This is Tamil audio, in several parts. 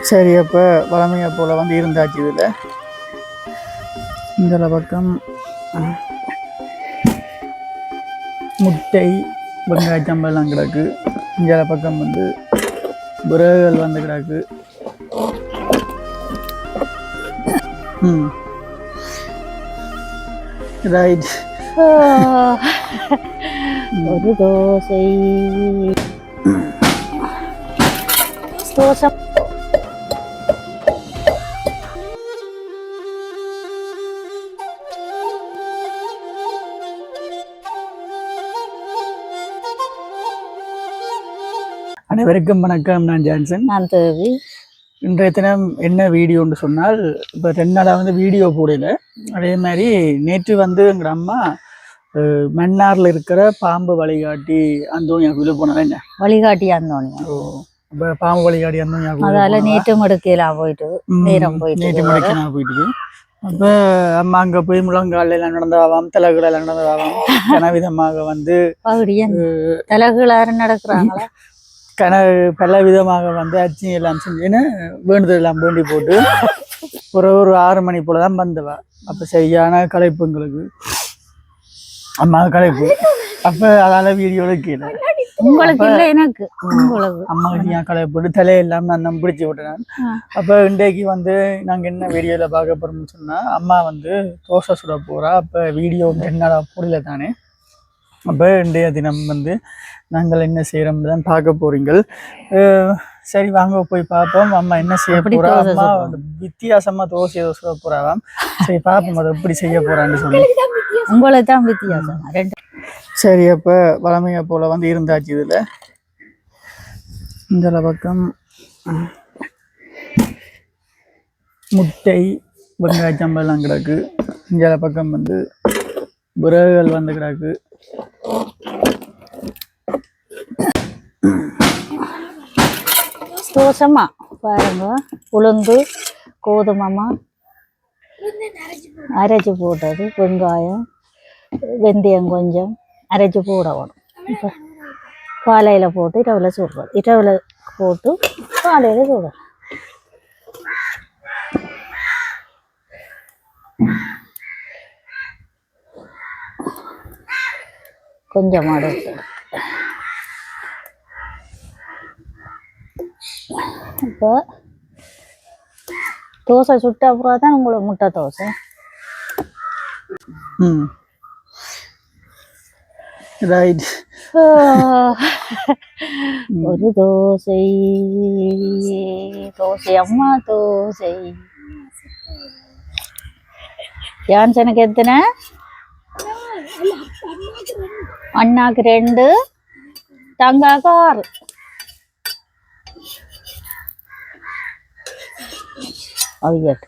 சரி அப்போ வளமையை போல் வந்து இருந்தாச்சு இதில். இந்த பக்கம் முட்டை வெங்காய சம்பளம் கிடக்கு. இந்த பக்கம் வந்து விறகுகள் வந்து கிடக்கு. ம். ரைட். ஒரு தோசை. தோசை. அனைவருக்கும் வணக்கம். நான் ஜான்சன். நான் தேவி. இன்றைய தினம் என்ன வீடியோன்னு சொன்னால் இப்போ ரெண்டு நாளாக வந்து வீடியோ போடல. அதே மாதிரி நேற்று வந்து எங்கள் அம்மா மன்னார்ல இருக்கிற பாம்பு வழிகாட்டி அந்தோனியா கோயிலுக்கு போனாங்க என்ன? வழிகாட்டி அந்தோனியா. ஓ இப்போ பாம்பு வழிகாட்டி அந்தோனியா அதால கோயில் நேற்றும் எடுக்கலாம் போயிட்டு நேரம் போயிட்டு நேற்று மணிக்கு நான் போயிட்டு அப்போ அம்மா அங்கே போய் முழங்கால எல்லாம் நடந்தவாம் தலைகள் எல்லாம் நடந்தவாம் கனவிதமாக வந்து தலைகளாறு நடக்கிறாங்களா? கன பல விதமாக வந்து அச்சி எல்லாம் செஞ்சுன்னு வேண்டுதல் எல்லாம் வேண்டி போட்டு ஒரு ஒரு ஆறு மணி போல தான் வந்தவா. அப்போ சரியான களைப்பு எங்களுக்கு. அம்மா களைப்பு அப்போ அதால வீடியோ கீழே உங்களுக்கு இல்லை எனக்கு. உங்களுக்கு. அம்மாவுக்கு ஏன் களைப்பு தலையெல்லாம் நான் பிடிச்சி விட்டேன். அப்போ இன்றைக்கு வந்து நாங்கள் என்ன வீடியோவில் பார்க்க போகிறோம்னு சொன்னால் அம்மா வந்து தோசை சுட போகிறா அப்போ வீடியோ என்னடா புரியல தானே. அப்போ இன்றைய தினம் வந்து நாங்கள் என்ன செய்கிறோம் தான் பார்க்க போறீங்கள். அஹ் சரி வாங்க போய் பார்ப்போம். அம்மா என்ன செய்ய போறா? தோசை அம்மா வித்தியாசமா தோசை ஏதோ சுட போறாவாம் சரி பார்ப்போம் அதை எப்படி செய்ய போறான்னு சொல்லி. உங்களுக்கு தான் வித்தியாசம். ரெண்டு. சரி அப்போ வளமையை போல் வந்து இருந்தாச்சு இதில். இந்த பக்கம் முட்டை வெங்காய சம்பளம் கிடக்கு. இந்த பக்கம் வந்து விறகுகள் வந்து கிடக்கு. தோசைமா பாருங்க உளுந்து கோதுமைமா அரைச்சி போட்டது வெங்காயம் வெந்தயம் கொஞ்சம் அரைச்சி போடணும் இப்போ காலையில் போட்டு இரவில் சுடுறது இரவில் போட்டு காலையில் சுடுறோம் கொஞ்சமாக எடுத்து இப்போ தோசை சுட்ட அப்புறம் தான் உங்களுக்கு முட்டை தோசை. ம். ரைட். ஒரு தோசை தோசை அம்மா தோசை. ஜான்சனுக்கு எத்தனை? அண்ணாக்கு ரெண்டு தங்காக்கு ஆறு அவியட்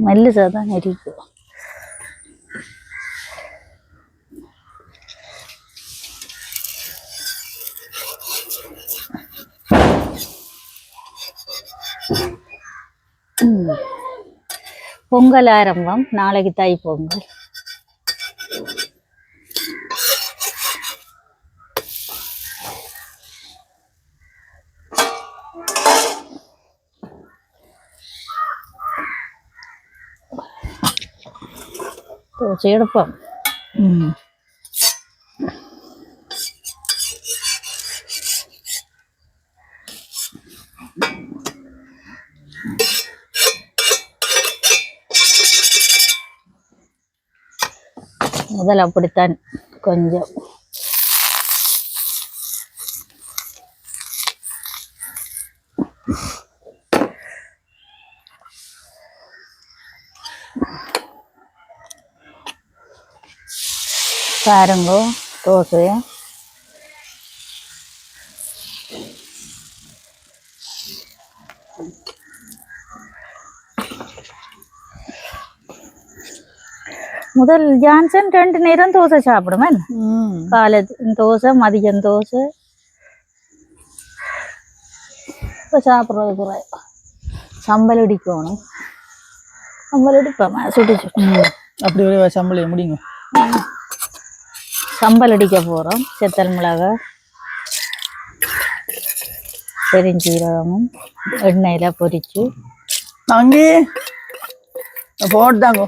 மெல்லுசாக தான் இருக்கும் பொங்கல் ஆரம்பம் நாளைக்கு தாய் பொங்கல். தோசை எடுப்போம். ம். முதல் அப்படித்தான் கொஞ்சம். பாருங்க தோசை முதல் ஜான்சன் ரெண்டு நேரம் தோசை சாப்பிடுவேன் காலை தோசை மதியம் தோசை. இப்போ சாப்பிட்றது குறை. சம்பல் இடிக்கணும். சம்பல் இடிப்பேன் சுட்டி சுட்டி அப்படி ஒரு சம்பளம் முடியுங்க. சம்பல் அடிக்க போகிறோம் செத்தல் மிளகாய் பெருஞ்சீரகமும் எண்ணெயில் பொரிச்சு. அங்கே போட்டுதாங்கோ.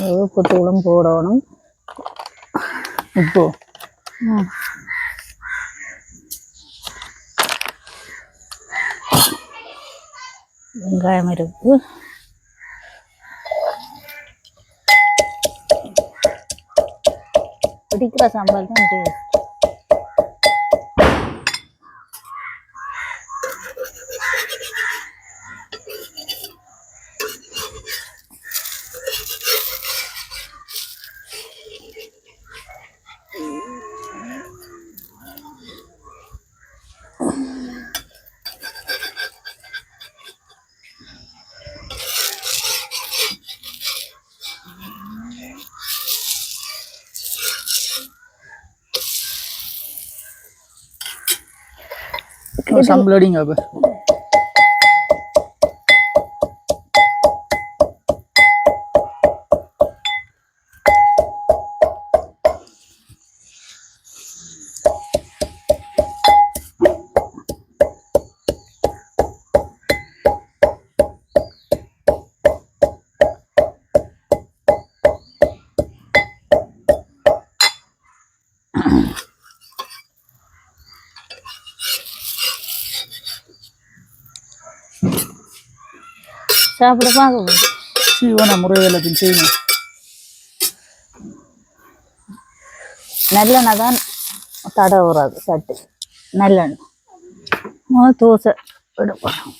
உப்பு தூளும் போடணும். இப்போ. ம். வெங்காயம் இருக்கு. பிடிக்கிற சாம்பார் தான் taste. சாப்பிட பார்க்க சீவன முறையில் பின் செய்யணும். நல்லெண்ணெய் தான் தடவுறது சட்டு. நல்லெண்ணெய். தோசை. எடுப்போம்.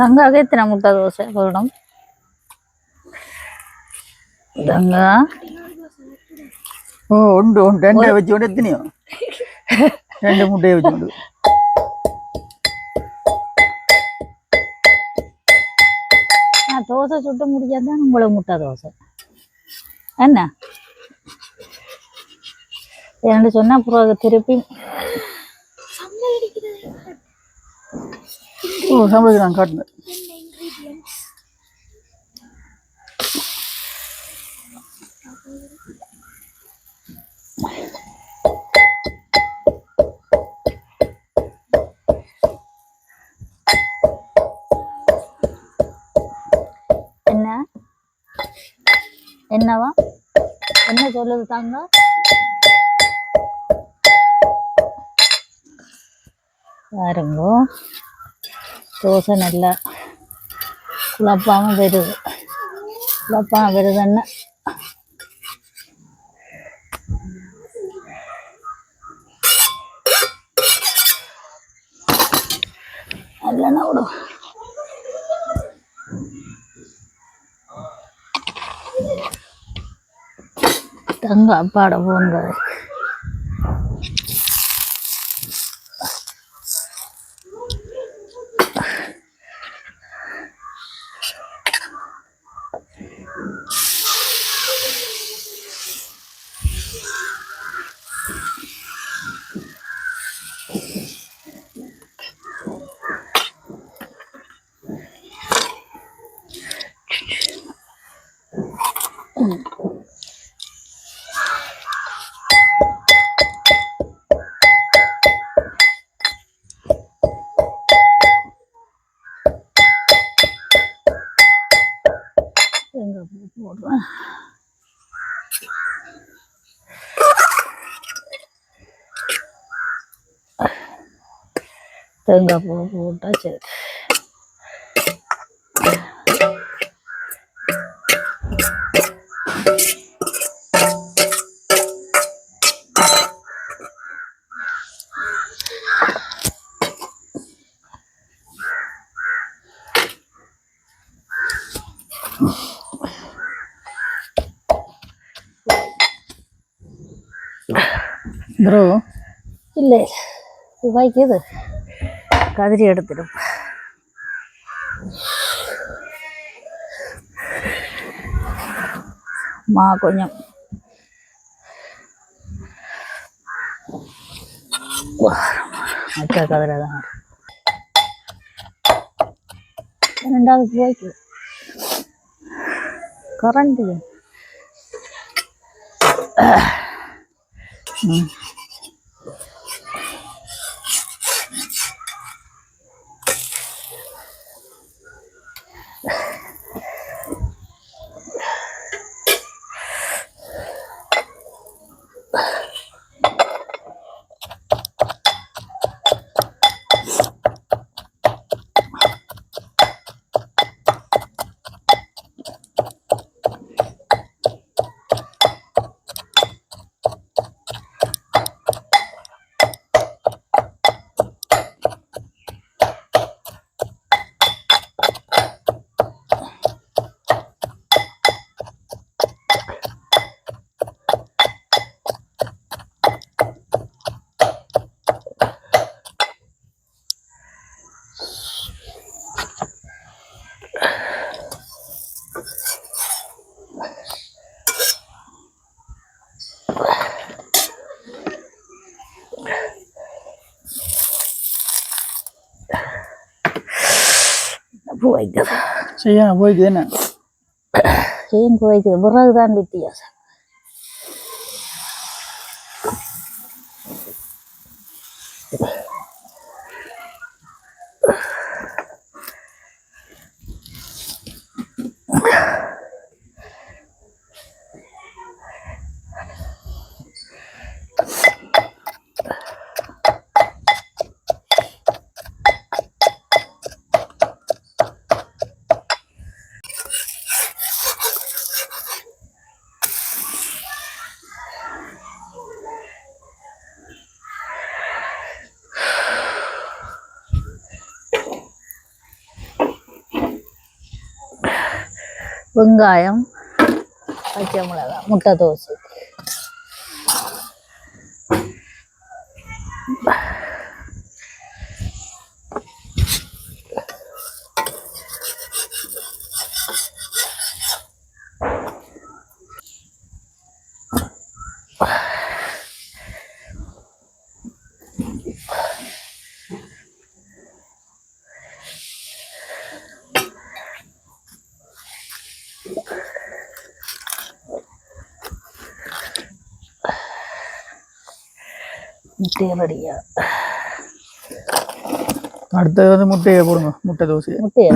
தங்காக எத்தனை முட்டை தோசை போடணும் தங்கா. ஓ உண்டு உண்டு. ரெண்டை வச்சு கொண்டு எத்தனையோ? ரெண்டு முட்டையை வச்சு கொண்டு. நான் தோசை சுட்டு முடியாதான் உங்களுக்கு முட்டை தோசை. என்ன? இரண்டு சொன்னா அப்புறம் திருப்பி ஓ சம்பளத்துக்கு நான் காட்டினேன் என்ன? என்னவா? என்ன சொல்லுது தாங்க? பாருங்க. தோசை நல்லா குழப்பாம வருது குழப்பாம வருதுன்னு இல்லைன்னா விடும் தங்க அப்பாட போங்க. தேங்காய் பூ போட்டா சரி ப்ரோ இல்லை ரூபாய்க்கு കതിരി എടുത്തിടും. മാ കുഞ്ഞ. മറ്റേ കതിരതാണ് കറണ്ട് 嗯。போய்க்குது. செய்ய போய்க்குது என்ன செயின் போய்க்குது. பிறகு தான் வித்தியாசம் வெங்காயம் பச்சை மிளகாய் முட்டை தோசை. ரெடியா அடுத்தது வந்து முட்டையை போடுங்க முட்டை தோசை முட்டையை?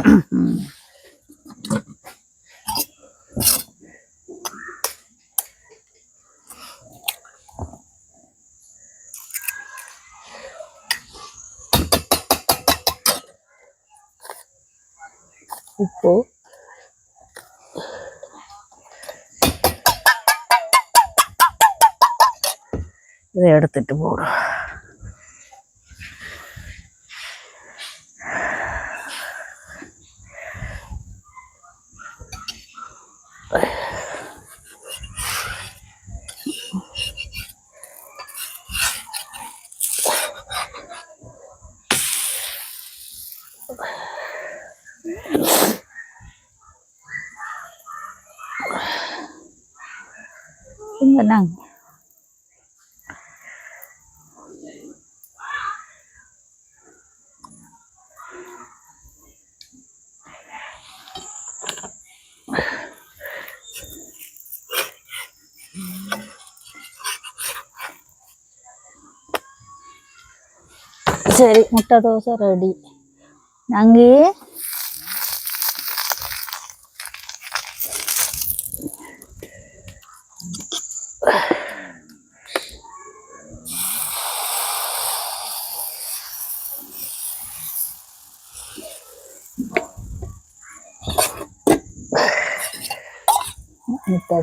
உப்பு. இதை எடுத்துட்டு போடும் இங்க நாங்க சரி முட்டை தோசை ரெடி நாங்கள்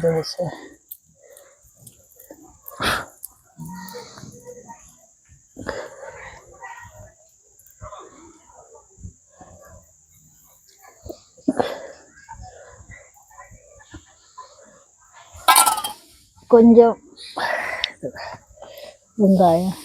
முட்டை தோசை கொஞ்சம் வெங்காயம்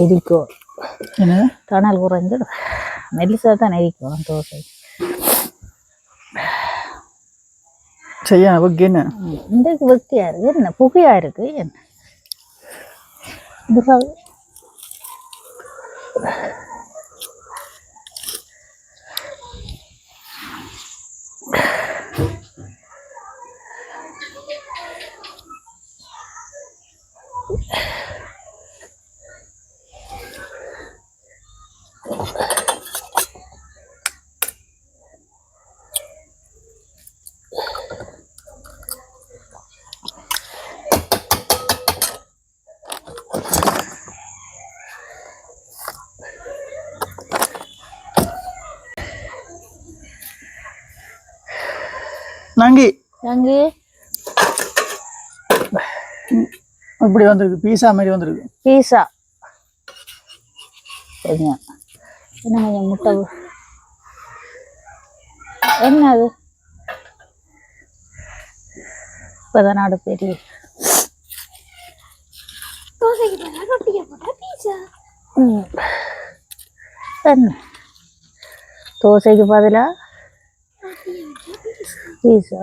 எரிக்கும் என்ன தணல் குறைஞ்சிடும் மெல்லிசாக தான் எரிக்கும் தோசை. செய்ய ஓகே என்ன? இன்றைக்கு வெக்கையா இருக்கு என்ன புகையா இருக்கு என்ன? அங்கே? இப்படி வந்திருக்கு பீஸா மாதிரி வந்திருக்கு. பீஸா. கொஞ்சம் என்ன கொஞ்சம் முட்டை என்ன அது? இப்போதான் நாடு பெரிய. என்ன? தோசைக்கு பதிலா? பீஸா.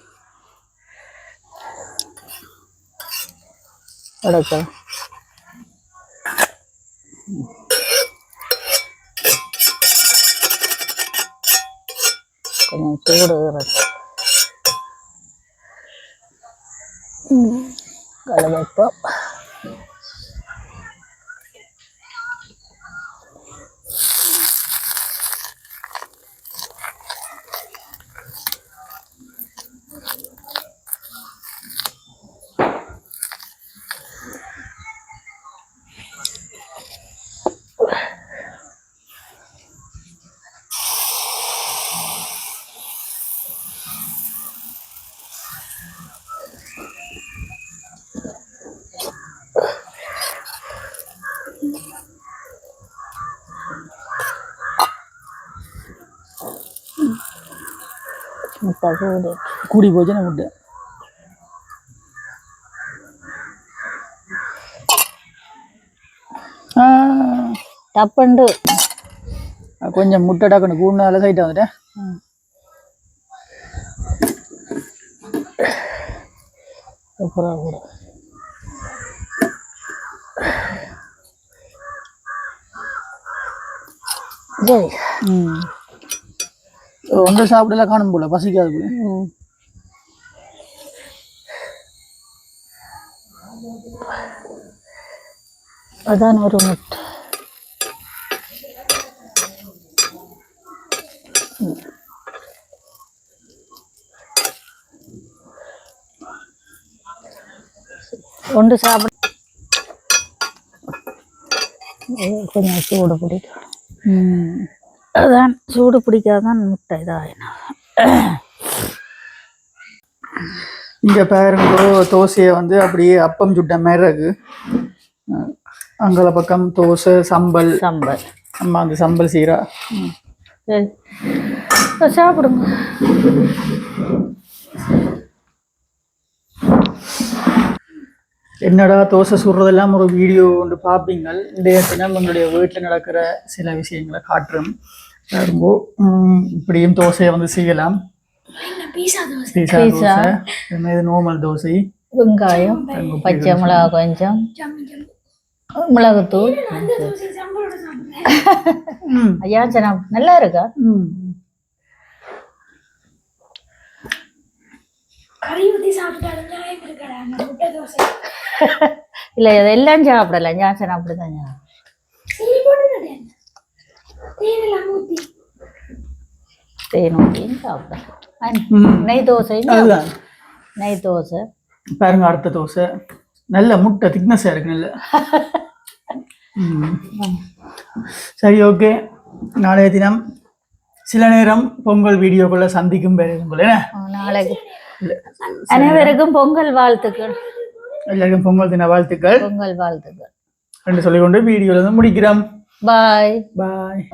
好的。முட்டை கூடி போச்சு நான் முட்டை டப்புண்டு கொஞ்சம் முட்டை டக்குன்னு கூடுனால சைட்டை வந்துட்டேன். அப்புறம் கூட. சரி. ம். ஒன்றை சாப்பிடலாம் காணும் போல பசிக்காது போல. அதான் ஒரு முட்டை. ஒன்று சாப்பிட கொஞ்சம் சூடு பிடிக்கும் ம் அதான் சூடு பிடிக்காதான் முட்டை இதாகினா இங்கே பாருங்கோ தோசையை வந்து அப்படியே அப்பம் சுட்ட மாதிரி இருக்கு. அஹ் அங்கல பக்கம் தோசை சம்பல். சாம்பார் அம்மா அந்த சம்பல் சரி. இப்ப சாப்பிடுங்க. என்னடா தோசை சுடுறதெல்லாம் ஒரு வீடியோ ஒன்று பார்ப்பீங்கள். இன்றைய தினம் எங்களுடைய வீட்டில் நடக்கிற சில விஷயங்களை காட்டுறோம். ம், இப்படியும் தோசையை வந்து செய்யலாம். பீஸா தோசை? இது நார்மல் தோசை. வெங்காயம் பச்சை மிளகா கொஞ்சம். மிளகுத்தூள். ம் யாச்சனா நல்லா இருக்கா? ம் கறி ஊற்றி சாப்பிட்டாலும் இல்லை இதெல்லாம் சாப்பிடலாம் யாச்சனா அப்படிதான் தேன் ஊற்றியும் சாப்பிடலாம். நெய் தோசை நெய் தோசை. பாருங்க அடுத்த தோசை. நல்ல முட்டை திக்னஸாக இருக்கு நல்ல. ம். சரி ஓகே. நாளைய தினம் சில நேரம் பொங்கல் வீடியோக்குள்ள சந்திக்கும் பேர்? நாளைக்கு. அனைவருக்கும் பொங்கல் வாழ்த்துக்கள். எல்லாருக்கும் பொங்கல் தின வாழ்த்துக்கள் பொங்கல் வாழ்த்துக்கள் என்று சொல்லிக்கொண்டு வீடியோல இருந்து முடிக்கிறோம் பாய் பாய்